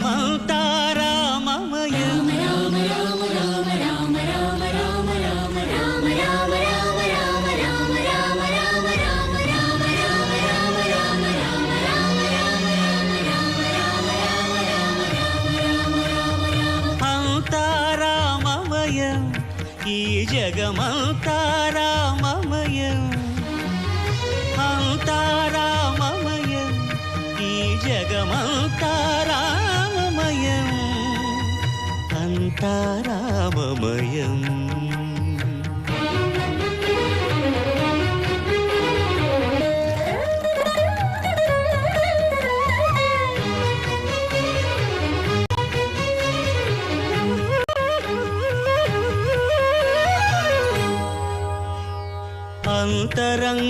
Mama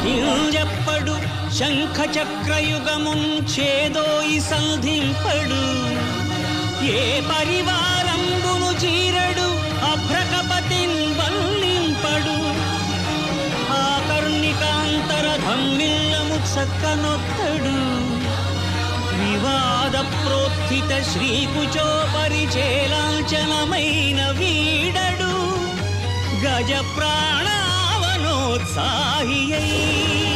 సిరికింజప్పడు శంఖ చక్రయుగముంచేదోయి సంధింపడు. ఏ పరివారంబును చీరడు అభ్రకపతిన్ వల్లింపడు. ఆకర్ణికాంతర ధమ్మిల్లము చక్కనొత్తడు. వివాద ప్రోత్థిత శ్రీకుచో పరిచేలాంచనమైన వీడడు. గజ ప్రాణ రామా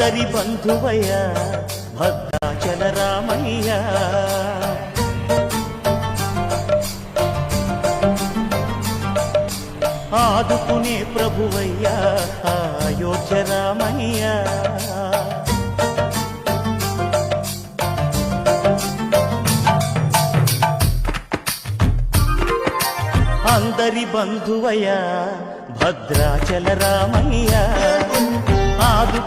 అందరి బంధువయ భద్రాచల రామయ్య. ఆదుకునే ప్రభువయ్యా అయోధ్య రామయ్య. అందరి బంధువయ భద్రాచల రామయ్యా.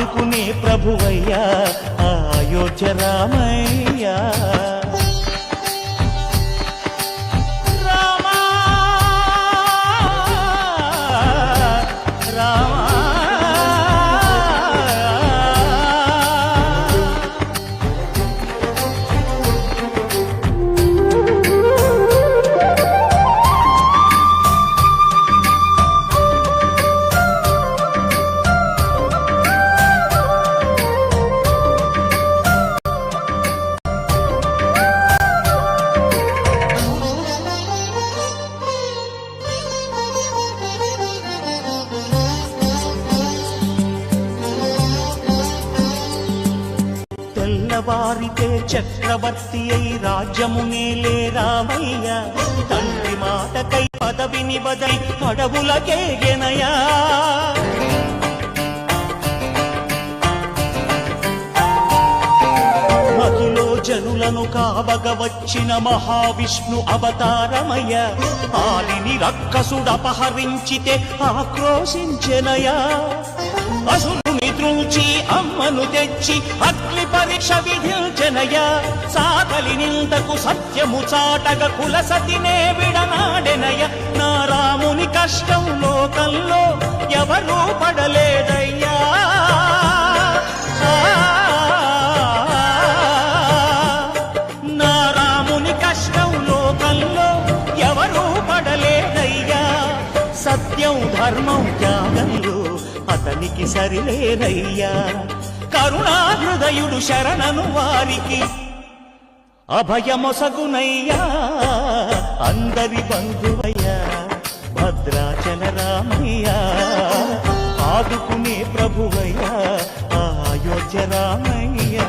ఆదుకునే ప్రభువయ్యా అయోధ్య రామయ్యా. పదవిని బదై అడవులకేగెనయా మహిలో జనులను కావగ వచ్చిన మహావిష్ణు అవతారమయ ఆలిని రక్కసుడపహరించితే ఆక్రోశించెనయా. అసురుని నిద్రించి అమ్మను తెచ్చి అగ్ని పరీక్ష విధించనయ సాతలి నిందకు సత్యము చాటగ కుల సతినే విడనాడెనయ నా రాముని కష్టం లోకంలో ఎవరూ పడలేదయ్యా. నా రాముని కష్టం లోకంలో ఎవరూ పడలేదయ్యా. సత్యం ధర్మం త్యాగంలో అతనికి సరిలేనయ్యా. కరుణాహృదయుడు శరణను వారికి అభయమొసగునయ్యా. అందరి బంధువయ్యా భద్రాచల రామయ్యా. ఆదుకునే ప్రభువయ్యా అయోధ్య రామయ్యా.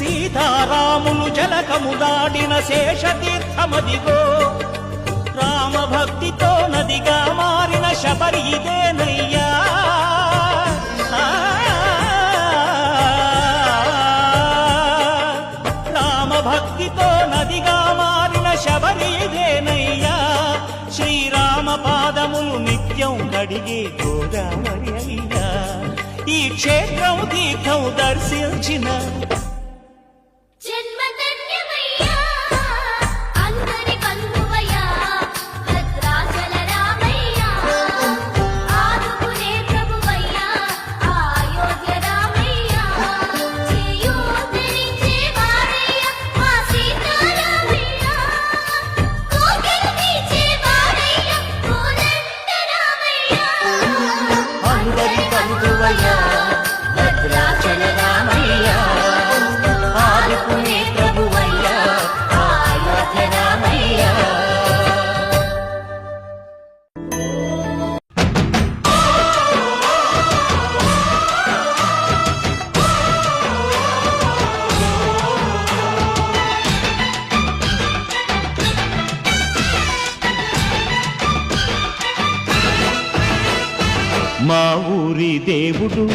సీతారాములు జలకము దాటిన శేషతీర్థమదిగో. రామ భక్తితో నదిగా మారిన శబరి ఇదేనయ్యా ఆ, రామ భక్తితో నదిగా మారిన శబరి ఇదేనయ్యా శ్రీరామ పాదములు నిత్యం కడిగే గోదావరి అయ్యా. ఈ క్షేత్రం తీర్థం దర్శించిన जन्म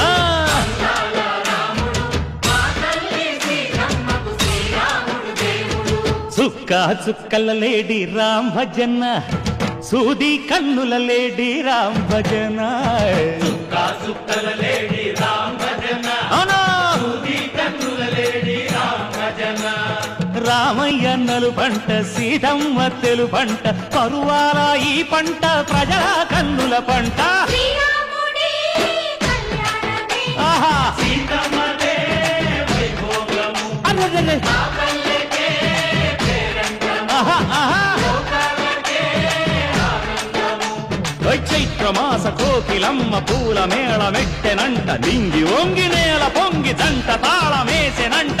ఆ! సుక్క చుక్కల లేడి రామ్ భజన సూది కన్నుల లేడి రామ్ భజన? రామయ్య నలు పంట సీతమ్మ తెలు పంట పరువాల ఈ పంట ప్రజల కన్నుల పంట అరెరెరె. ఆహా, మాస కోకిలమ్మ పూల మేళ మెట్టెనంట లింగి ఒంగి నేల పొంగి జంట తాళమేసెనంట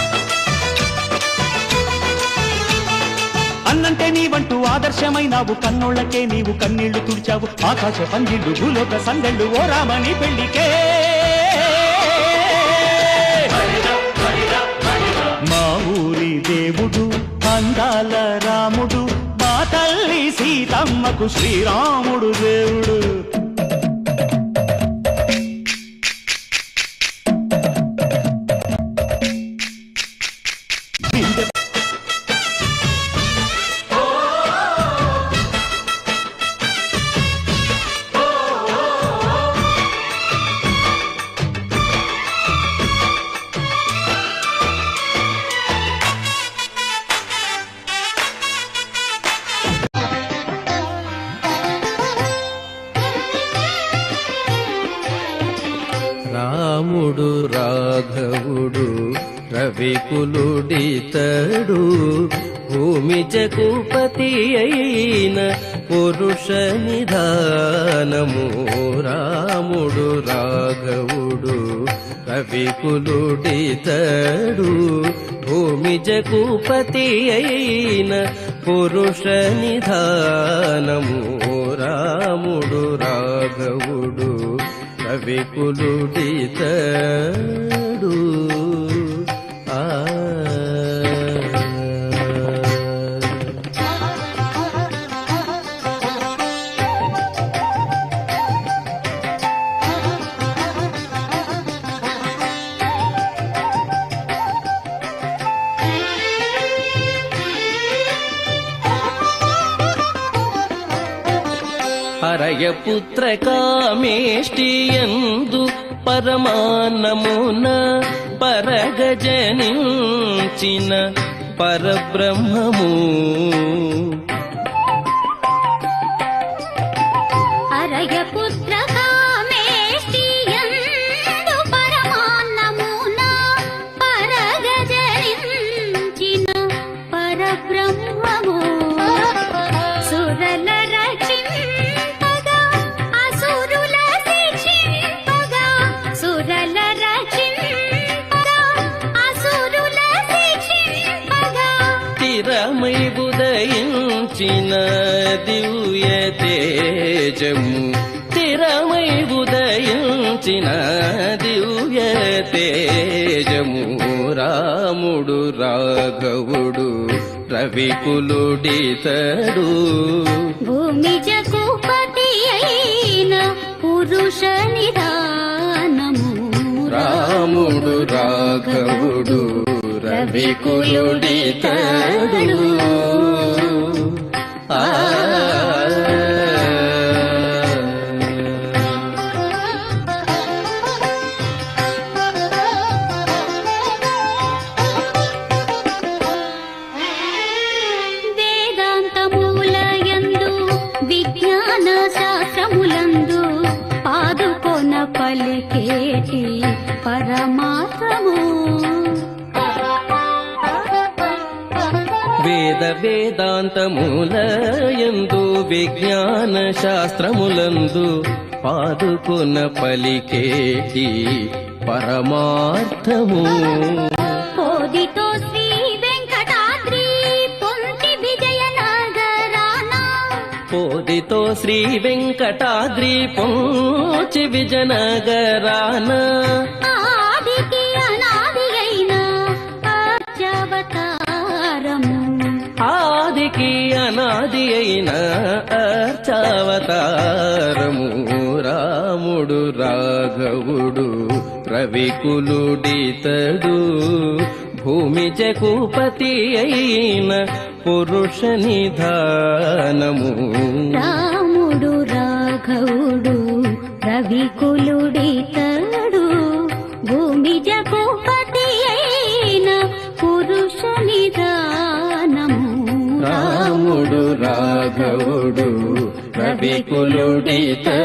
అన్నంటే నీవంటూ ఆదర్శమైనావు. కన్నోళ్ళకే నీవు కన్నీళ్ళు తుడిచావు. ఆకాశ పందిళ్ళు భూలోక సందళ్ళు ఓ రామని పెళ్ళికే మా ఊరి దేవుడు అందాల రాముడు మా తల్లి సీతమ్మకు శ్రీరాముడు దేవుడు. రాఘవుడు రవికులుడితడు భూమి జగుపతి అయిన పురుష నిధానము రాముడు రాఘవుడు కవికులుడితడు ఆ పుత్ర కామేష్టియందు పరమాన్నమున పరగజనించిన పరబ్రహ్మము. అరయపు తేజము స్థిరమై ఉదయించిన దివ్య తేజము. రాముడు రాఘవుడు రవికులుడితడు భూమి జగుపతి అయిన పురుష నిదానము. రాముడు రాఘవుడు రవికులుడితడు ఆ వేదాంతములయందు విజ్ఞాన శాస్త్రములందు పాదుకున్న పలికేటి పరమార్థము. కోదితో శ్రీ వెంకటాద్రి పొంటి విజయ నగరాన పోదితో శ్రీ వెంకటాద్రి పోచి విజనగరాన అర్చావతారము. రాముడు రాఘవుడు రవికులుడితడు భూమి జగుపతి అయిన పురుష నిధానము. రాముడు రాఘవుడు రవికులుడితడు మగవుడు రవికులుడితడు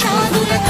సాగులతో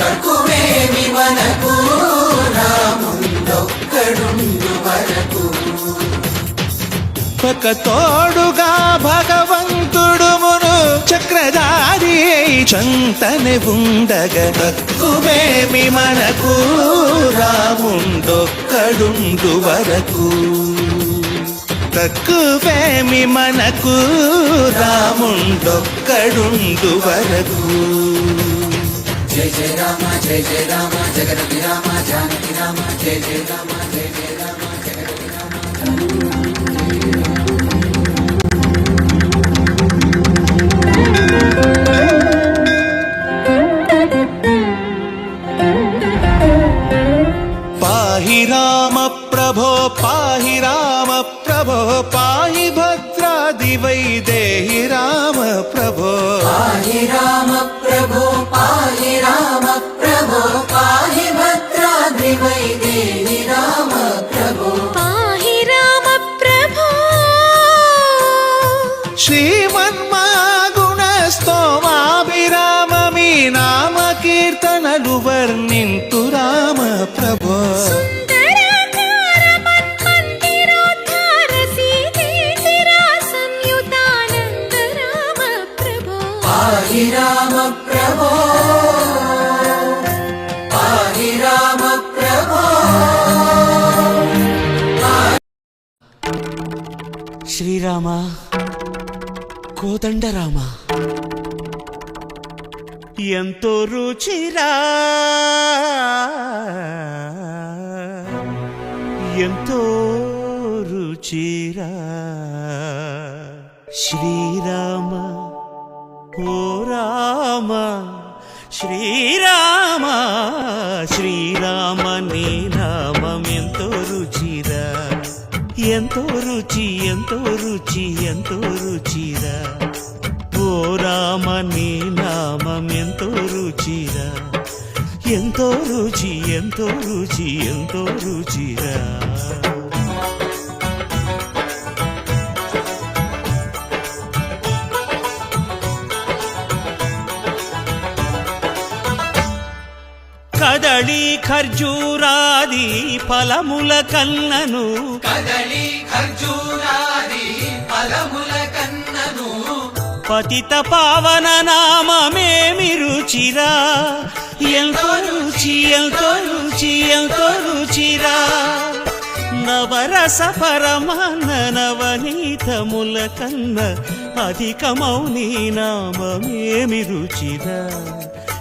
తక్కువేమి మనకు రాముండొక్కడుండు వరకు. మనకు ఒక తోడుగా భగవంతుడుమును చక్రధారి అయి చంతనే ఉండగ. తక్కువేమి మనకు రాముండొక్కడుండు వరకు. తక్కువేమి మనకు? రాముండొక్కడుండు వరకు. జయ జయ రామ జయ జయ రామ జగతి రామ జానకి రామ జయ జయ రామ జయ జయ రామ జగతి రామ. ప్రభో. పాహి రామ ప్రభో పాహి రామ ప్రభో పాహి భద్రాద్రి వైదేహి రామ ప్రభో. పాహి రామ ప్రభో. శ్రీమన్మాగుణ శ్రీరామ కోదండరామ ఎంతో రుచిరా ఎంతో రుచిరా ఎంతో రుచి ఎంతో రుచి ఎంతో రుచిరా. ఓ రామ నీ నామం ఎంతో రుచిరా. ఎంతో రుచి ఎంతో రుచి ఎంతో రుచిరా. కదళి ఖర్జూరాది ఫలముల కన్నను కదలి ఖర్జూరాది ఫలముల కన్నను. పతిత పావన నామమేమి రుచిరా ఎంతో రుచి ఎంతో రుచి ఎంతో రుచిరా. నవరస పరమాన్న నవనీతముల కన్న అధికమౌని నామమేమి రుచిరా